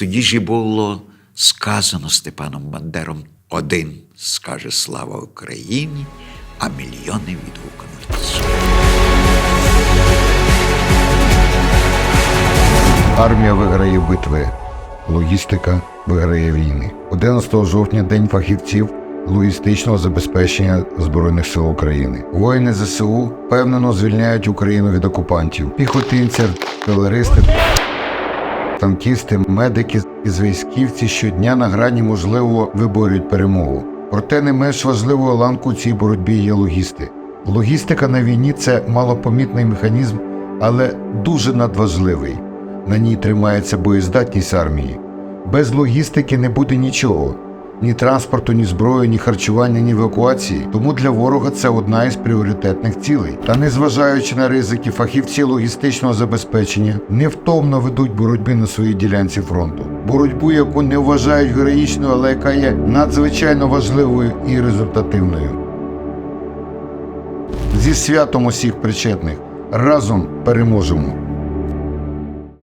Тоді ж і було сказано Степаном Бандером: один скаже слава Україні, а мільйони відгукнуться. Армія виграє битви, логістика виграє війни. 11 жовтня День фахівців логістичного забезпечення Збройних сил України. Воїни ЗСУ впевнено звільняють Україну від окупантів. Піхотинці, артилеристи, танкісти, медики і військівці щодня на грані можливо виборюють перемогу. Проте не менш важливою ланку цій боротьбі є логісти. Логістика на війні це малопомітний механізм, але дуже надважливий. На ній тримається боєздатність армії. Без логістики не буде нічого: ні транспорту, ні зброї, ні харчування, ні евакуації. Тому для ворога це одна із пріоритетних цілей. Та незважаючи на ризики, фахівці логістичного забезпечення невтомно ведуть боротьби на своїй ділянці фронту. Боротьбу, яку не вважають героїчною, але яка є надзвичайно важливою і результативною. Зі святом усіх причетних разом переможемо.